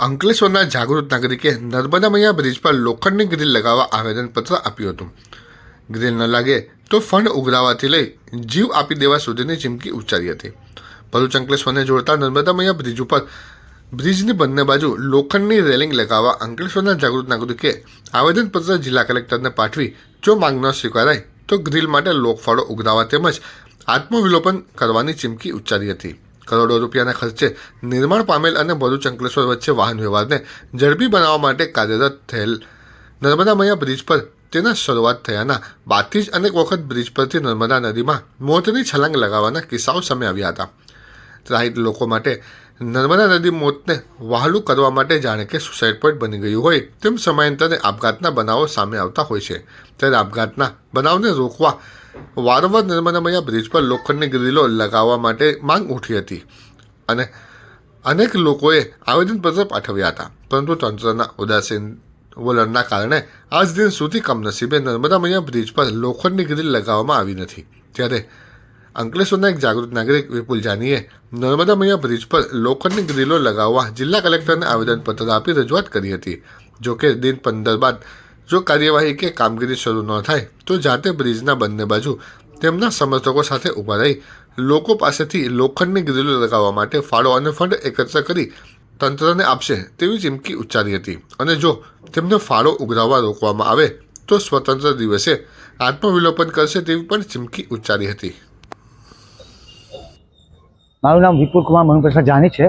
અંકલેશ્વરના જાગૃત નાગરિકે નર્મદા મૈયા બ્રિજ પર લોખંડની ગ્રીલ લગાવવા આવેદનપત્ર આપ્યું હતું. ગ્રીલ ન લાગે તો ફંડ ઉઘરાવાથી લઈ જીવ આપી દેવા સુધીની ચીમકી ઉચ્ચારી હતી. ભરૂચ અંકલેશ્વરને જોડતા નર્મદા મૈયા બ્રિજ ઉપર બ્રિજની બંને બાજુ લોખંડની રેલિંગ લગાવવા અંકલેશ્વરના જાગૃત નાગરિકે આવેદનપત્ર જિલ્લા કલેક્ટરને પાઠવી જો માંગ ન સ્વીકારાય તો ગ્રીલ માટે લોકફાળો ઉઘરાવા તેમજ આત્મવિલોપન કરવાની ચીમકી ઉચ્ચારી હતી. કરોડો રૂપિયાના ખર્ચે નિર્માણ પામેલ અને ભરૂચ અંકલેશ્વર વચ્ચે વાહન વ્યવહારને ઝડપી બનાવવા માટે કાર્યરત થયેલ નર્મદા મૈયા બ્રિજ પર તેના શરૂઆત થયાના બાદથી જ અનેક વખત બ્રિજ પરથી નર્મદા નદીમાં મોતની છલાંગ લગાવવાના કિસ્સાઓ સામે આવ્યા હતા. ત્રાહિત લોકો માટે નર્મદા નદી મોતને વહાલું કરવા માટે જાણે કે સુસાઇડ પોઈન્ટ બની ગયું હોય તેમ સમયાંતરે આપઘાતના બનાવો સામે આવતા હોય છે. ત્યારે આપઘાતના બનાવને રોકવા વારંવાર નર્મદા મૈયા બ્રિજ પર લોખંડની ગ્રીલો લગાવવા માટે માંગ ઉઠી હતી. અને અનેક લોકોએ આવેદનપત્ર પાઠવ્યા હતા. પરંતુ તંત્રના ઉદાસીન વલણના કારણે આજ દિન સુધી કમનસીબે નર્મદા મૈયા બ્રિજ પર લોખંડની ગ્રીલ લગાવવામાં આવી નથી. ત્યારે અંકલેશ્વરના એક જાગૃત નાગરિક વિપુલ જાનીએ નર્મદા મૈયા બ્રિજ પર લોખંડની ગ્રીલો લગાવવા જિલ્લા કલેક્ટરને આવેદનપત્ર આપી રજૂઆત કરી હતી. જોકે દિન પંદર બાદ જો કાર્યવાહી કે કામગીરી શરૂ ન થાય, તો જાતે બ્રિજના બંને બાજુ તેમના સમર્થકો સાથે ઊભા રહી, લોકો પાસેથી લોખંડની ગ્રીલો લગાવવા માટે ફાળો અને ફંડ એકત્ર કરી તંત્રને આપશે તેવી ચીમકી ઉચ્ચારી હતી. અને જો તેમને ફાળો ઉઘરાવવા રોકવામાં આવે, તો સ્વતંત્ર દિવસે આત્મવિલોપન કરશે તેવી પણ ચીમકી ઉચ્ચારી હતી. મારું નામ વિપુલ કુમાર મનુપ્રસાદ જાની છે.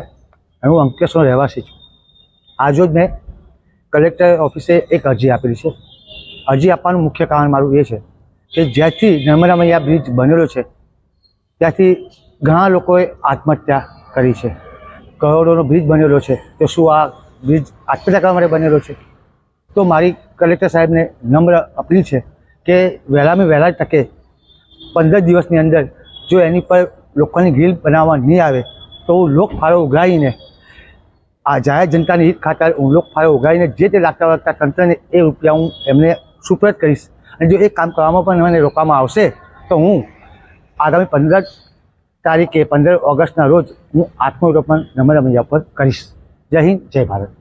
હું અંકલેશ્વર રહેવાસી છું. આજરોજ મેં કલેક્ટર ઓફિસે એક અરજી આપેલી છે. અરજી આપવાનું મુખ્ય કારણ મારું એ છે કે જ્યાંથી નર્મદા મૈયા બ્રિજ બનેલો છે, ત્યાંથી ઘણા લોકોએ આત્મહત્યા કરી છે. કરોડોનો બ્રિજ બનેલો છે તો શું આ બ્રિજ આત્મહત્યા કરવા માટે બનેલો છે? તો મારી કલેક્ટર સાહેબને નમ્ર અપીલ છે કે વહેલામાં વહેલા તકે પંદર દિવસની અંદર જો એની પર લોકોની ગ્રીલ બનાવવા નહીં આવે તો હું લોકફાળો ઉઘરાવીને આ જાહેર જનતાની હિત ખાતર હું લોકફાળો ઉગાડીને જે તે લાગતા વાગતા તંત્રને એ રૂપિયા હું એમને સુપ્રત કરીશ. અને જો એ કામ કરવામાં પણ મને રોકવામાં આવશે, તો હું આગામી પંદર તારીખે પંદર ઓગસ્ટના રોજ હું આત્મરોપણ નર્મદા મૈયા પર કરીશ. જય હિન્દ, જય ભારત.